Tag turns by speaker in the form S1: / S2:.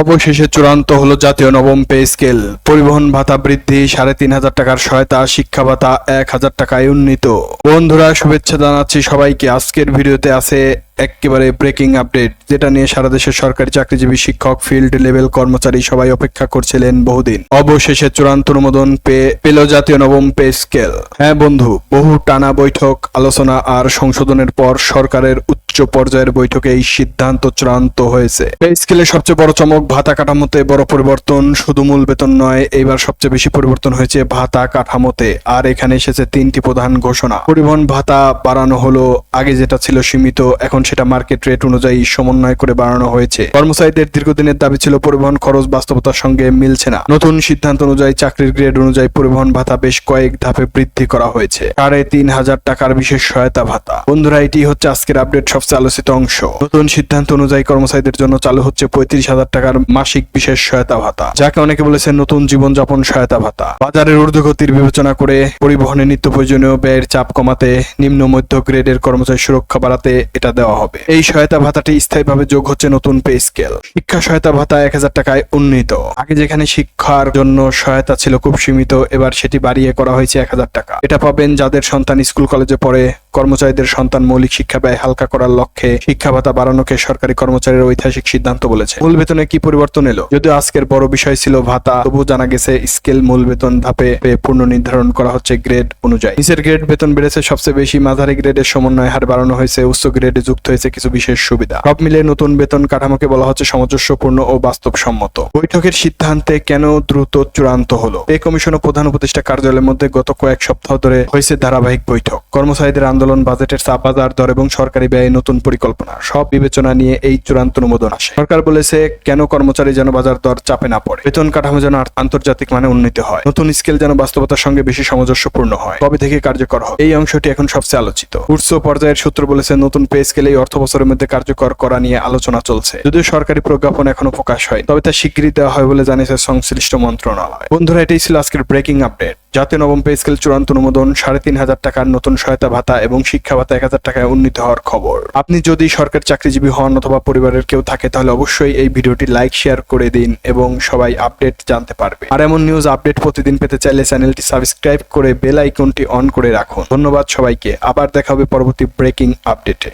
S1: অবশেষে চূড়ান্ত হলো জাতীয় নবম পে স্কেল। পরিবহন ভাতা বৃদ্ধি সাড়ে তিন হাজার টাকার সহায়তা, শিক্ষা ভাতা এক হাজার টাকায় উন্নীত। বন্ধুরা, শুভেচ্ছা জানাচ্ছি সবাইকে। আজকের ভিডিওতে আছে একেবারে ব্রেকিং আপডেট যেটা নিয়ে সারা দেশের সরকারি চাকরিজীবী শিক্ষক ফিল্ড লেভেল কর্মচারী সবাই অপেক্ষা করছিলেন বহুদিন। অবশেষে চূড়ান্ত অনুমোদন পেয়ে পেল জাতীয় নবম পে স্কেল। হ্যাঁ বন্ধু, বহু টানা বৈঠক, আলোচনা আর সংশোধনের পর সরকারের উচ্চ পর্যায়ের বৈঠকে এই সিদ্ধান্ত চূড়ান্ত হয়েছে। পে স্কেলে সবচেয়ে বড় চমক ভাতা কাঠামোতে বড় পরিবর্তন, শুধু মূল বেতন নয়, এইবার সবচেয়ে বেশি পরিবর্তন হয়েছে ভাতা কাঠামোতে, আর এখানে এসেছে তিনটি প্রধান ঘোষণা। পরিবহন ভাতা বাড়ানো হলো, আগে যেটা ছিল সীমিত, এখন সেটা মার্কেট রেট অনুযায়ী সমন্বয় করে বাড়ানো হয়েছে। কর্মচারীদের দীর্ঘদিনের দাবি ছিল পরিবহন খরচ বাস্তবতার সঙ্গে মিলছে না। নতুন সিদ্ধান্ত অনুযায়ী চাকরির গ্রেড অনুযায়ী পরিবহন ভাতা বেশ কয়েক ধাপে বৃদ্ধি করা হয়েছে। সাড়ে তিন হাজার টাকার বিশেষ সহায়তা ভাতা। বন্ধুরা, এটি হচ্ছে আজকের আপডেট। সবচেয়ে আলোচিত অংশ। নতুন সিদ্ধান্ত অনুযায়ী কর্মচারীদের জন্য চালু হচ্ছে পঁয়ত্রিশ হাজার টাকার মাসিক বিশেষ সহায়তা ভাতা, যাকে অনেকে বলেছেন নতুন জীবনযাপন সহায়তা ভাতা। বাজারের ঊর্ধ্বগতির বিবেচনা করে পরিবহনে নিত্য প্রয়োজনীয় ব্যয়ের চাপ কমাতে নিম্ন মধ্য গ্রেডের কর্মচারী সুরক্ষা বাড়াতে এটা দেওয়া হবে। এই সহায়তা ভাতাটি স্থায়ীভাবে যোগ হচ্ছে নতুন পে স্কেল। শিক্ষা সহায়তা ভাতা এক হাজার টাকায় উন্নীত। আগে যেখানে শিক্ষার জন্য সহায়তা ছিল খুব সীমিত, এবার সেটি বাড়িয়ে করা হয়েছে এক হাজার টাকা। এটা পাবেন যাদের সন্তান স্কুল কলেজে পড়ে, কর্মচারীদের সন্তান মৌলিক শিক্ষা ব্যয় হালকা করার লক্ষ্যে শিক্ষা ভাতা বাড়ানোকে সরকারি কর্মচারীর ঐতিহাসিক সিদ্ধান্ত বলেছে। মূল বেতনে কি পরিবর্তন এলো? যদিও আজকের বড় বিষয় ছিল ভাতা, তবু জানা গেছে স্কেল মূল বেতন ধাপে পূর্ণ নির্ধারণ করা হচ্ছে গ্রেড অনুযায়ী। নিচের গ্রেড বেতন বেড়েছে, সবচেয়ে বেশি মাঝারি গ্রেডের সমন্বয় হার বাড়ানো হয়েছে, উচ্চ গ্রেডে যুক্ত হয়েছে কিছু বিশেষ সুবিধা। সব মিলে নতুন বেতন কাঠামোকে বলা হচ্ছে সামঞ্জস্যপূর্ণ ও বাস্তবসম্মত। বৈঠকের সিদ্ধান্তে কেন দ্রুত চূড়ান্ত হলো? পে কমিশন ও প্রধান উপদেষ্টা কার্যালয়ের মধ্যে গত কয়েক সপ্তাহ ধরে হয়েছে ধারাবাহিক বৈঠক। কর্মচারীদের আন্দোলন, বাজেটের চাপ, বাজার দর এবং সরকারি ব্যয়ে নতুন পরিকল্পনা। সব বিবেচনা নিয়ে এই চূড়ান্ত অনুমোদন আসে। সরকার বলেছে, কেন কর্মচারী যেন বাজার দর চাপে না পড়ে? বেতন কাঠামো যেন আন্তর্জাতিক মানে উন্নীত হয়। নতুন স্কেল যেন বাস্তবতার সঙ্গে বেশি সামঞ্জস্যপূর্ণ হয়। কবে থেকে কার্যকর হবে? এই অংশটি এখন সবচেয়ে আলোচিত। উচ্চ পর্যায়ের সূত্র বলেছে, নতুন পে স্কেল এই অর্থ বছরের মধ্যে কার্যকর করা নিয়ে আলোচনা চলছে। যদিও সরকারি প্রজ্ঞাপন এখনও প্রকাশ হয় তবে তা স্বীকৃতি দেওয়া হয় বলে জানিয়েছে সংশ্লিষ্ট মন্ত্রণালয়। বন্ধুরা, এটাই ছিল আজকের ব্রেকিং আপডেট। জাতীয় নবম পে স্কেল চূড়ান্ত অনুমোদন, সাড়ে তিন হাজার টাকার নতুন সহায়তা ভাতা এবং শিক্ষা ভাতা এক হাজার টাকায় উন্নীত হওয়ার খবর। আপনি যদি সরকারি চাকরিজীবী হন অথবা পরিবারের কেউ থাকে, তাহলে অবশ্যই এই ভিডিওটি লাইক শেয়ার করে দিন এবং সবাই আপডেট জানতে পারবে। আর এমন নিউজ আপডেট প্রতিদিন পেতে চাইলে চ্যানেলটি সাবস্ক্রাইব করে বেল আইকনটি অন করে রাখুন। ধন্যবাদ সবাইকে। আবার দেখা হবে পরবর্তী ব্রেকিং আপডেটে